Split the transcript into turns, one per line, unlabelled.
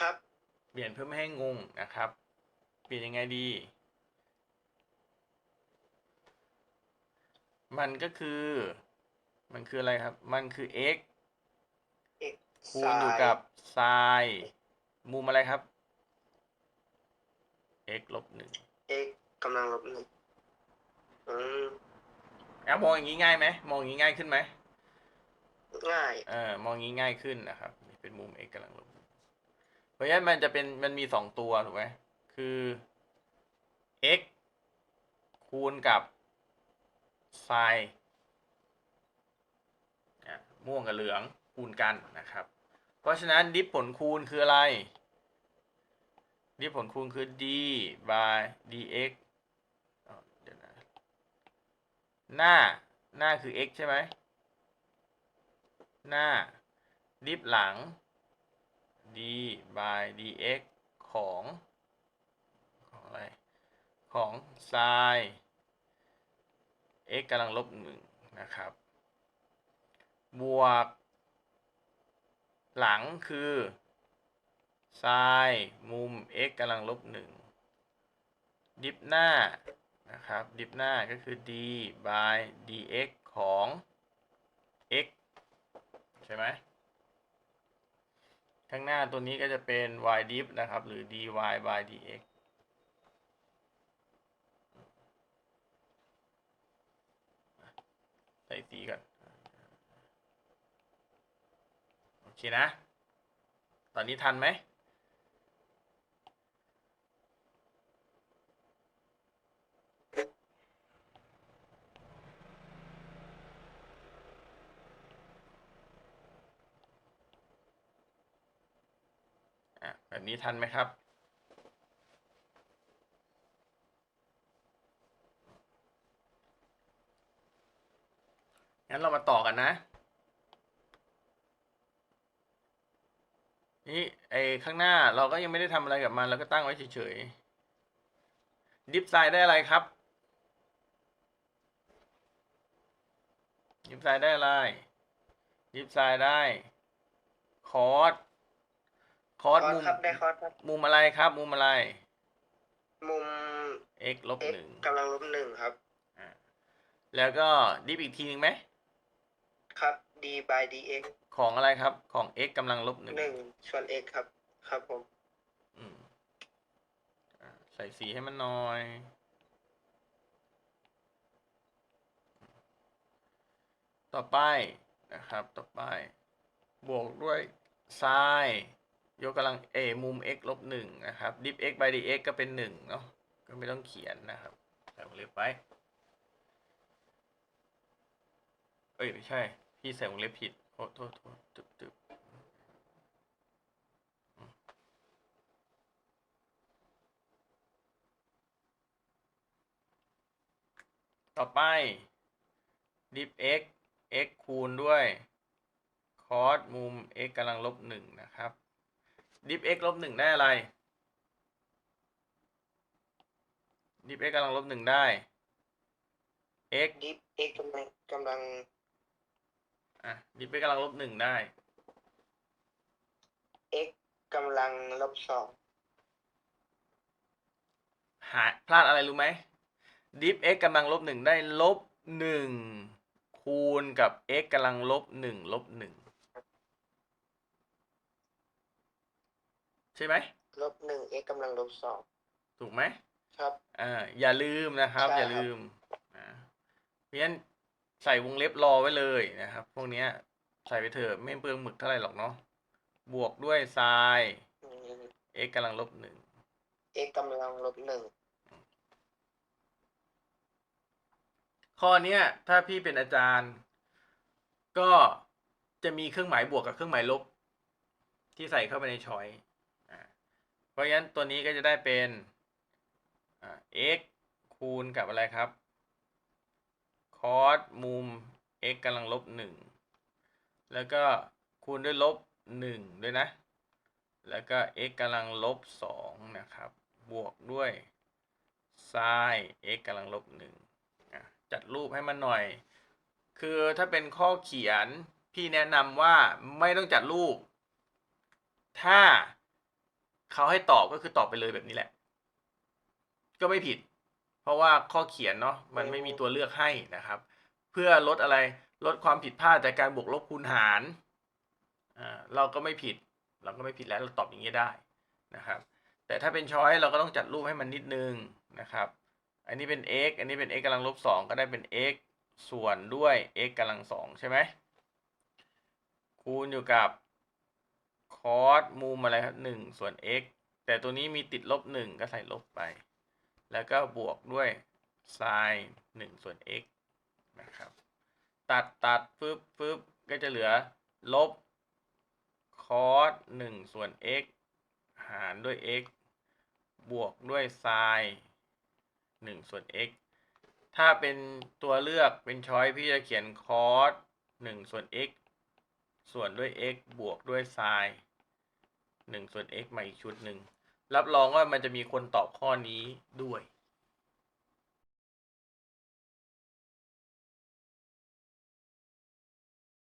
ครับ
เปลี่ยนเพื่อไม่ให้งงนะครับ เปลี่ยนยังไงดี มันก็คือ มันคืออะไรครับ มันคือ x
x
คูณอยู่กับ sin มุมอะไรครับ x ลบหนึ่ง
x กำลังลบหนึ่งอืม
อะมองอย่างนี้ง่ายไหมมองอย่างนี้ง่ายขึ้นไหม
ง่าย
เออมองอย่างนี้ง่ายขึ้นนะครับนี่เป็นมุม x กำลังลบหนึ่ง เพราะฉะนั้นมันจะเป็นมันมีสองตัวถูกไหมคือ x คูณกับ sin อะม่วงกับเหลืองคูณกันนะครับ เพราะฉะนั้นดิฟผลคูณคืออะไร ดิฟผลคูณคือ d by dx เดี๋ยวนะหน้าหน้าคือ x ใช่ไหมหน้า ดิฟหลัง d by dx ของ ของอะไร ของ sin x กำลังลบหนึ่งนะครับ บวก หลังคือ sin มุม x กำลังลบหนึ่งดิฟหน้านะครับ ดิฟหน้าก็คือ d by dx ของ x ใช่ไหม ข้างหน้าตัวนี้ก็จะเป็น y diff นะครับ หรือ dy by dx ใส่สีก่อน โอเคนะ ตอนนี้ทันไหม อะ แบบนี้ทันไหมครับ งั้นเรามาต่อกันนะ นี่ไอ้ข้างหน้าเราก็ยังไม่ได้ทำอะไรกับมันเราก็ตั้งไว้เฉยๆ ดิฟไซด์ได้อะไรครับ ดิฟไซด์ได้อะไร ดิฟไซด์ได้คอร์ส คอร์ส
คอร์ส
มุม
ครับได้คอร์สครับ
มุมอะไรครับ มุมอะไร
มุม
x ลบ
x
หนึ่ง
กำลังลบหนึ่งครับ
อ่าแล้วก็ดิฟอีกทีหนึ่งไหม
ครับ d by dx
ของอะไรครับ ของ x กำลังลบหนึ่ง
หนึ่งส่วน x ครับ ครับผม
อืมอ่าใส่สีให้มันหน่อย ต่อไปนะครับ ต่อไป บวกด้วย sin ยกกำลัง a มุม x ลบหนึ่งนะครับ ดิฟ x by dx ก็เป็นหนึ่งเนาะก็ไม่ต้องเขียนนะครับใส่วงเล็บไปเอ้ย ไม่ใช่ พี่ใส่วงเล็บผิดโอ้โทษโทษตึบตึบอืมต่อไป ดิฟ x x คูณด้วยคอสมุม x กำลังลบหนึ่งนะครับ ดิฟ x ลบหนึ่งได้อะไรดิฟ x กำลังลบหนึ่งได้ x
d x กำลังกำลัง
อะดิฟ x กำลังลบหนึ่งได้
x กำลังลบสอง
หาพลาดอะไรรู้ไหมดิฟ x กำลังลบหนึ่งได้ลบหนึ่งคูณกับ x กำลังลบหนึ่งลบหนึ่ง ใช่ไหม
ลบหนึ่ง x กำลังลบสอง
ถูกไหม
ครับ
อ่าอย่าลืมนะครับ
ใช่
อย่า
ครับ
ลืมอ่าเพราะฉะนั้นใส่วงเล็บรอไว้เลยนะครับ พวกเนี้ย ใส่ไปเถอะไม่เปลืองหมึกเท่าไหร่หรอกเนาะบวกด้วย sin
อืม
x กำลังลบหนึ่ง
x กำลังลบหนึ่ง
ข้อเนี้ยถ้าพี่เป็นอาจารย์ ก็จะมีเครื่องหมายบวกกับเครื่องหมายลบ ที่ใส่เข้าไปในช้อยอ่าเพ ราะฉะนั้นตัวนี้ก็จะได้เป็นอ่า x คูณกับอะไรครับ คอสมุม x กำลังลบหนึ่งแล้วก็คูณด้วยลบหนึ่งด้วยนะ แล้วก็ x กำลังลบสองนะครับ บวกด้วย sin x กำลังลบหนึ่งจัดรูปให้มันหน่อย คือถ้าเป็นข้อเขียนพี่แนะนำว่าไม่ต้องจัดรูป ถ้า เขาให้ตอบก็คือตอบไปเลยแบบนี้แหละ ก็ไม่ผิด เพราะว่าข้อเขียนเนาะมันไม่มีตัวเลือกให้นะครับ เพื่อลดอะไรลดความผิดพลาดจากการบวกลบคูณหารอ่าเราก็ไม่ผิด เราก็ไม่ผิดแล้วเราตอบอย่างนี้ได้นะครับ แต่ถ้าเป็นช้อยเราก็ต้องจัดรูปให้มันนิดนึงนะครับ อันนี้เป็น x อันนี้เป็น x กำลังลบสองก็ได้เป็น x ส่วนด้วย x กำลังสองใช่ไหมคูณอยู่กับ cos มุมอะไรครับหนึ่งส่วน x แต่ตัวนี้มีติดลบหนึ่งก็ใส่ลบไป แล้วก็บวกด้วย sin หนึ่งส่วน x นะครับตัดตัดปึ๊บปึ๊บก็จะเหลือลบ cos หนึ่งส่วน x หารด้วย x บวกด้วย sin หนึ่งส่วน x ถ้าเป็นตัวเลือกเป็นช้อยพี่จะเขียน cos 1 ส่วน x ส่วนด้วย x บวกด้วย sin หนึ่งส่วน x ม่อีกชุดหนึ่งรับรองว่ามันจะมีคนตอบข้อนี้ด้วย